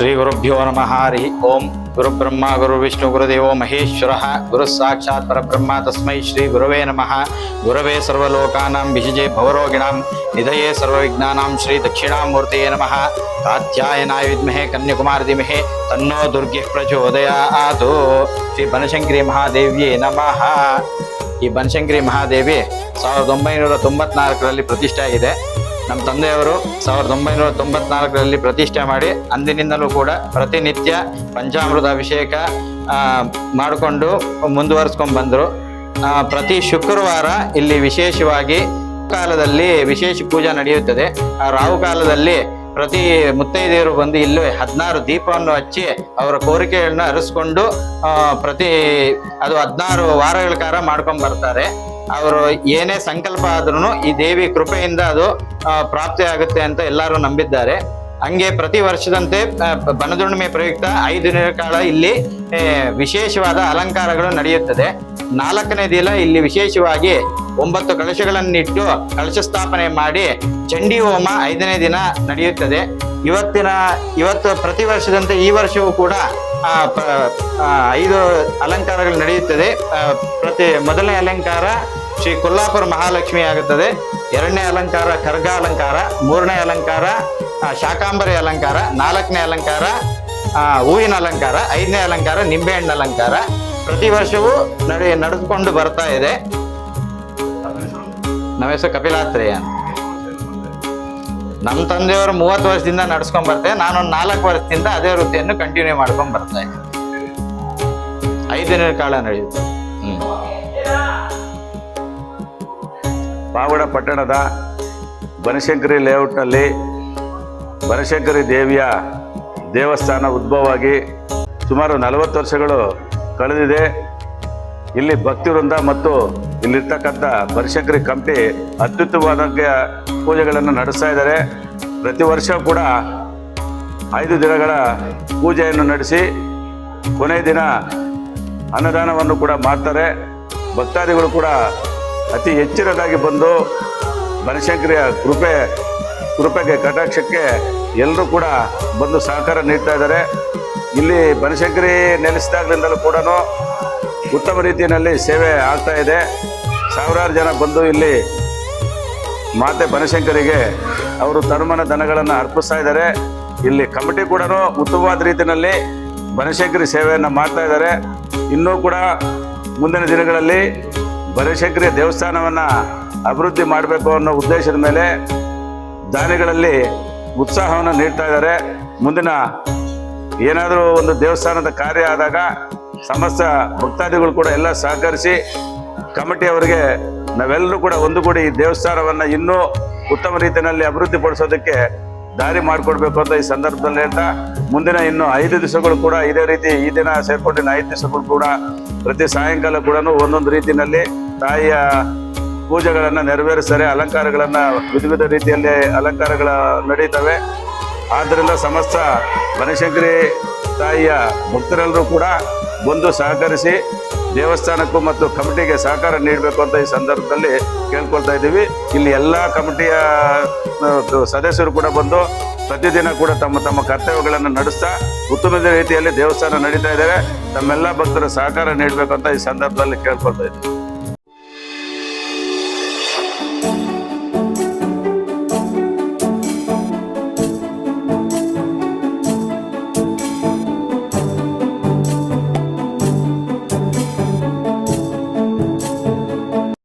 ಶ್ರೀ ಗುರುಭ್ಯೋ ನಮಃ. ಹರಿ ಓಂ. ಗುರುಬ್ರಹ್ಮ, ಗುರು ವಿಷ್ಣು, ಗುರುದೇವೋ ಮಹೇಶ್ವರ. ಗುರು ಸಾಕ್ಷಾತ್ ಪರಬ್ರಹ್ಮ ತಸ್ಮೈ ಶ್ರೀ ಗುರವೇ ನಮಃ. ಗುರವೇ ಸರ್ವಲೋಕಾನಾಂ ವಿಷಜೆ ಭವರೋಗಿಣಾಂ ನಿಧಯೇ ಸರ್ವವಿಜ್ಞಾನಾಂ ಶ್ರೀ ದಕ್ಷಿಣಾಮೂರ್ತಿಯೇ ನಮಃ. ಕಾತ್ಯಾಯನಾಯ ವಿದ್ಮಹೇ ಕನ್ಯಾಕುಮಾರ ಧಿಮಹೇ ತನ್ನೋ ದುರ್ಗೆ ಪ್ರಚೋದಯಾತು. ಶ್ರೀ ಬನಶಂಕರಿ ಮಹಾದೇವಿಯೇ ನಮಃ. ಈ ಬನಶಂಕರಿ ಮಹಾದೇವಿ ಸಾವಿರದ ಒಂಬೈನೂರ ತೊಂಬತ್ನಾಲ್ಕರಲ್ಲಿ ಪ್ರತಿಷ್ಠೆ ಆಗಿದೆ. ನಮ್ಮ ತಂದೆಯವರು ಸಾವಿರದ ಒಂಬೈನೂರ ತೊಂಬತ್ನಾಲ್ಕರಲ್ಲಿ ಪ್ರತಿಷ್ಠೆ ಮಾಡಿ ಅಂದಿನಿಂದಲೂ ಕೂಡ ಪ್ರತಿನಿತ್ಯ ಪಂಚಾಮೃತ ಅಭಿಷೇಕ ಮಾಡಿಕೊಂಡು ಮುಂದುವರಿಸ್ಕೊಂಡು ಬಂದರು. ಪ್ರತಿ ಶುಕ್ರವಾರ ಇಲ್ಲಿ ವಿಶೇಷವಾಗಿ ಕಾಲದಲ್ಲಿ ವಿಶೇಷ ಪೂಜೆ ನಡೆಯುತ್ತದೆ. ಆ, ರಾಹು ಕಾಲದಲ್ಲಿ ಪ್ರತಿ ಮುತ್ತೈದೆಯರು ಬಂದು ಇಲ್ಲಿ ಹದಿನಾರು ದೀಪವನ್ನು ಹಚ್ಚಿ ಅವರ ಕೋರಿಕೆಗಳನ್ನ ಅರಿಸ್ಕೊಂಡು ಪ್ರತಿ ಅದು ಹದಿನಾರು ವಾರಗಳ ಕಾಲ ಮಾಡ್ಕೊಂಡು ಬರ್ತಾರೆ. ಅವರು ಏನೇ ಸಂಕಲ್ಪ ಆದ್ರೂ ಈ ದೇವಿ ಕೃಪೆಯಿಂದ ಅದು ಪ್ರಾಪ್ತಿ ಆಗುತ್ತೆ ಅಂತ ಎಲ್ಲರೂ ನಂಬಿದ್ದಾರೆ. ಹಂಗೆ ಪ್ರತಿ ವರ್ಷದಂತೆ ಬನದುಣ್ಣಿಮೆ ಪ್ರಯುಕ್ತ ಐದು ದಿನಗಳ ಕಾಲ ಇಲ್ಲಿ ವಿಶೇಷವಾದ ಅಲಂಕಾರಗಳು ನಡೆಯುತ್ತದೆ. ನಾಲ್ಕನೇ ದಿನ ಇಲ್ಲಿ ವಿಶೇಷವಾಗಿ ಒಂಬತ್ತು ಕಳಶಗಳನ್ನಿಟ್ಟು ಕಳಶ ಸ್ಥಾಪನೆ ಮಾಡಿ ಚಂಡಿ ಹೋಮ ಐದನೇ ದಿನ ನಡೆಯುತ್ತದೆ. ಇವತ್ತಿನ, ಇವತ್ತು ಪ್ರತಿ ವರ್ಷದಂತೆ ಈ ವರ್ಷವೂ ಕೂಡ ಐದು ಅಲಂಕಾರಗಳು ನಡೆಯುತ್ತದೆ. ಪ್ರತಿ, ಮೊದಲನೇ ಅಲಂಕಾರ ಶ್ರೀ ಕೊಲ್ಲಾಪುರ ಮಹಾಲಕ್ಷ್ಮಿ ಆಗುತ್ತದೆ. ಎರಡನೇ ಅಲಂಕಾರ ಖರ್ಗ ಅಲಂಕಾರ ಮೂರನೇ ಅಲಂಕಾರ ಶಾಕಾಂಬರಿ ಅಲಂಕಾರ, ನಾಲ್ಕನೇ ಅಲಂಕಾರ ಹೂವಿನ ಅಲಂಕಾರ, ಐದನೇ ಅಲಂಕಾರ, ನಿಂಬೆಹಣ್ಣು ಅಲಂಕಾರ. ಪ್ರತಿ ವರ್ಷವೂ ನಡೆ, ನಡೆದುಕೊಂಡು ಬರ್ತಾ ಇದೆ. ನಮ್ಮ ಹೆಸರು ಕಪಿಲಾತ್ರೇಯ. ನಮ್ಮ ತಂದೆಯವರು ಮೂವತ್ತು ವರ್ಷದಿಂದ ನಡ್ಸ್ಕೊಂಡ್ ಬರ್ತೇವೆ ನಾನೊಂದು ನಾಲ್ಕು ವರ್ಷದಿಂದ ಅದೇ ವೃತ್ತಿಯನ್ನು ಕಂಟಿನ್ಯೂ ಮಾಡ್ಕೊಂಡು ಬರ್ತಾ ಇದ್ದೀನಿ. ಐದನೇ ಕಾಲ ನಡೆಯುತ್ತೆ. ಹ್ಮ್. ಪಾವಡ ಪಟ್ಟಣದ ಬನಶಂಕರಿ ಲೇಔಟ್ನಲ್ಲಿ ಬನಶಂಕರಿ ದೇವಿಯ ದೇವಸ್ಥಾನ ಉದ್ಭವವಾಗಿ ಸುಮಾರು ನಲವತ್ತು ವರ್ಷಗಳು ಕಳೆದಿದೆ. ಇಲ್ಲಿ ಭಕ್ತಿ ವೃಂದ ಮತ್ತು ಇಲ್ಲಿರ್ತಕ್ಕಂಥ ಬನಶಂಕರಿ ಕಂಪಿ ಅತ್ಯುತ್ತಮವಾದ ಪೂಜೆಗಳನ್ನು ನಡೆಸ್ತಾ ಇದ್ದಾರೆ. ಪ್ರತಿ ವರ್ಷ ಕೂಡ ಐದು ದಿನಗಳ ಪೂಜೆಯನ್ನು ನಡೆಸಿ ಕೊನೆಯ ದಿನ ಅನ್ನದಾನವನ್ನು ಕೂಡ ಮಾಡ್ತಾರೆ. ಭಕ್ತಾದಿಗಳು ಕೂಡ ಅತಿ ಹೆಚ್ಚಿನದಾಗಿ ಬಂದು ಬನಶಂಕರಿಯ ಕೃಪೆ, ಕೃಪೆಗೆ, ಕಟಾಕ್ಷಕ್ಕೆ ಎಲ್ಲರೂ ಕೂಡ ಬಂದು ಸಹಕಾರ ನೀಡ್ತಾ ಇದ್ದಾರೆ. ಇಲ್ಲಿ ಬನಶಂಕರಿ ನೆಲೆಸಿದಾಗಲಿಂದಲೂ ಕೂಡ ಉತ್ತಮ ರೀತಿಯಲ್ಲಿ ಸೇವೆ ಆಗ್ತಾ ಇದೆ. ಸಾವಿರಾರು ಜನ ಬಂದು ಇಲ್ಲಿ ಮಾತೆ ಬನಶಂಕರಿಗೆ ಅವರು ತನುಮನ ದನಗಳನ್ನು ಅರ್ಪಿಸ್ತಾ ಇದ್ದಾರೆ. ಇಲ್ಲಿ ಕಮಿಟಿ ಕೂಡ ಉತ್ತಮವಾದ ರೀತಿಯಲ್ಲಿ ಬನಶಂಕರಿ ಸೇವೆಯನ್ನು ಮಾಡ್ತಾ ಇದ್ದಾರೆ. ಇನ್ನೂ ಕೂಡ ಮುಂದಿನ ದಿನಗಳಲ್ಲಿ ಬನಶಂಕರಿ ದೇವಸ್ಥಾನವನ್ನು ಅಭಿವೃದ್ಧಿ ಮಾಡಬೇಕು ಅನ್ನೋ ಉದ್ದೇಶದ ಮೇಲೆ ದಾನಿಗಳಲ್ಲಿ ಉತ್ಸಾಹವನ್ನು ನೀಡ್ತಾ ಇದ್ದಾರೆ. ಮುಂದಿನ ಏನಾದರೂ ಒಂದು ದೇವಸ್ಥಾನದ ಕಾರ್ಯ ಆದಾಗ ಸಮಸ್ತ ಭಕ್ತಾದಿಗಳು ಕೂಡ ಎಲ್ಲ ಸಹಕರಿಸಿ ಕಮಿಟಿಯವರಿಗೆ ನಾವೆಲ್ಲರೂ ಕೂಡ ಒಂದುಗೂಡಿ ಈ ದೇವಸ್ಥಾನವನ್ನು ಇನ್ನೂ ಉತ್ತಮ ರೀತಿಯಲ್ಲಿ ಅಭಿವೃದ್ಧಿ ಪಡಿಸೋದಕ್ಕೆ ದಾರಿ ಮಾಡಿಕೊಡ್ಬೇಕು ಅಂತ ಈ ಸಂದರ್ಭದಲ್ಲಿ ಹೇಳ್ತಾ ಮುಂದಿನ ಇನ್ನು ಐದು ದಿವಸಗಳು ಕೂಡ ಇದೇ ರೀತಿ ಈ ದಿನ ಸೇರ್ಕೊಂಡಿನ ಐದು ದಿವಸಗಳು ಕೂಡ ಪ್ರತಿ ಸಾಯಂಕಾಲ ಕೂಡ ಒಂದೊಂದು ರೀತಿಯಲ್ಲಿ ತಾಯಿಯ ಪೂಜೆಗಳನ್ನು ನೆರವೇರಿಸ್ತಾರೆ, ಅಲಂಕಾರಗಳನ್ನು ವಿಧ ವಿಧ ರೀತಿಯಲ್ಲಿ ಅಲಂಕಾರಗಳ ನಡೀತವೆ. ಆದ್ದರಿಂದ ಸಮಸ್ತ ಬನಶಂಕರಿ ತಾಯಿಯ ಭಕ್ತರೆಲ್ಲರೂ ಕೂಡ ಬಂದು ಸಹಕರಿಸಿ ದೇವಸ್ಥಾನಕ್ಕೂ ಮತ್ತು ಕಮಿಟಿಗೆ ಸಹಕಾರ ನೀಡಬೇಕು ಅಂತ ಈ ಸಂದರ್ಭದಲ್ಲಿ ಕೇಳ್ಕೊಳ್ತಾ ಇದ್ದೀವಿ. ಇಲ್ಲಿ ಎಲ್ಲ ಕಮಿಟಿಯ ಸದಸ್ಯರು ಕೂಡ ಬಂದು ಪ್ರತಿದಿನ ಕೂಡ ತಮ್ಮ ತಮ್ಮ ಕರ್ತವ್ಯಗಳನ್ನು ನಡೆಸ್ತಾ ಉತ್ತಮ ರೀತಿಯಲ್ಲಿ ದೇವಸ್ಥಾನ ನಡೀತಾ ಇದ್ದಾರೆ ತಮ್ಮೆಲ್ಲ ಭಕ್ತರ ಸಹಕಾರ ನೀಡಬೇಕಂತ ಈ ಸಂದರ್ಭದಲ್ಲಿ ಕೇಳ್ಕೊಳ್ತಾ ಇದ್ದೀವಿ